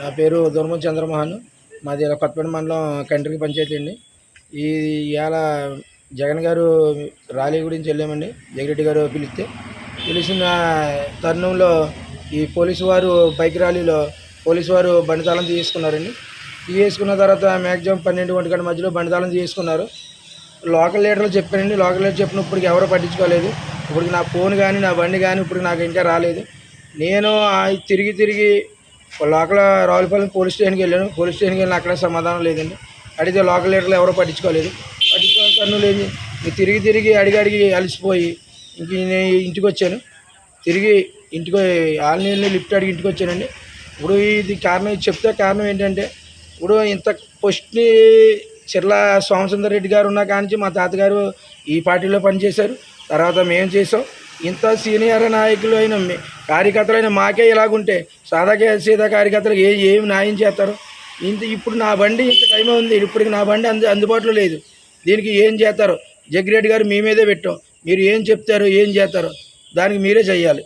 నా పేరు దుర్మం చంద్రమోహన్. మాది ఇలా కొత్తపేట మండలం కంట్రీ పంచాయతీ అండి. ఈ ఇవాళ జగన్ గారు ర్యాలీ గురించి వెళ్ళామండి. జగరెడ్డి గారు పిలిస్తే పిలిచిన తరుణంలో ఈ పోలీసు వారు బైక్ ర్యాలీలో పోలీసు వారు బండితాళం తీసుకున్నారండి తీసుకున్న తర్వాత మ్యాక్సిమం పన్నెండు ఒంటి గంట మధ్యలో బండితాళం తీసుకున్నారు లోకల్ లీడర్లు చెప్పానండి లోకల్ లీడర్ చెప్పినప్పటికి ఎవరు పట్టించుకోలేదు. ఇప్పుడు నా ఫోన్ కానీ నా బండి కానీ ఇప్పుడు నాకు ఇంకా రాలేదు. నేను తిరిగి తిరిగి లోకల్ రావులపల్లి పోలీస్ స్టేషన్కి వెళ్ళాను. పోలీస్ స్టేషన్కి వెళ్ళిన అక్కడ సమాధానం లేదండి. అడిగితే లోకల్ లీడర్లు ఎవరో పట్టించుకోలేదు. పట్టించుకోని తను లేదు తిరిగి తిరిగి అడిగి అడిగి అలసిపోయి ఇంక నేను ఇంటికి వచ్చాను తిరిగి ఇంటికి ఆన్లైన్లో లిఫ్ట్ అడిగి ఇంటికి వచ్చానండి ఇప్పుడు ఇది కారణం ఇది చెప్తే కారణం ఏంటంటే ఇప్పుడు ఇంత పోస్ట్ని చిర్ల సోమసుందర్ రెడ్డి గారు ఉన్న కానించి మా తాతగారు ఈ పార్టీలో పనిచేశారు. తర్వాత మేము చేసాం ఇంత సీనియర్ నాయకులు అయిన మే- కార్యకర్తలైన మాకే ఇలాగుంటే సాదాకే సీదా కార్యకర్తలకు ఏ ఏమి న్యాయం చేస్తారు? ఇంత ఇప్పుడు నా బండి ఇంత టైం ఉంది. ఇప్పటికి నా బండి అందు అందుబాటులో లేదు. దీనికి ఏం చేస్తారు? జగ్గిరెడ్డి గారు మీ మీదే పెట్టాం. మీరు ఏం చెప్తారు? ఏం చేస్తారు? దానికి మీరే చేయాలి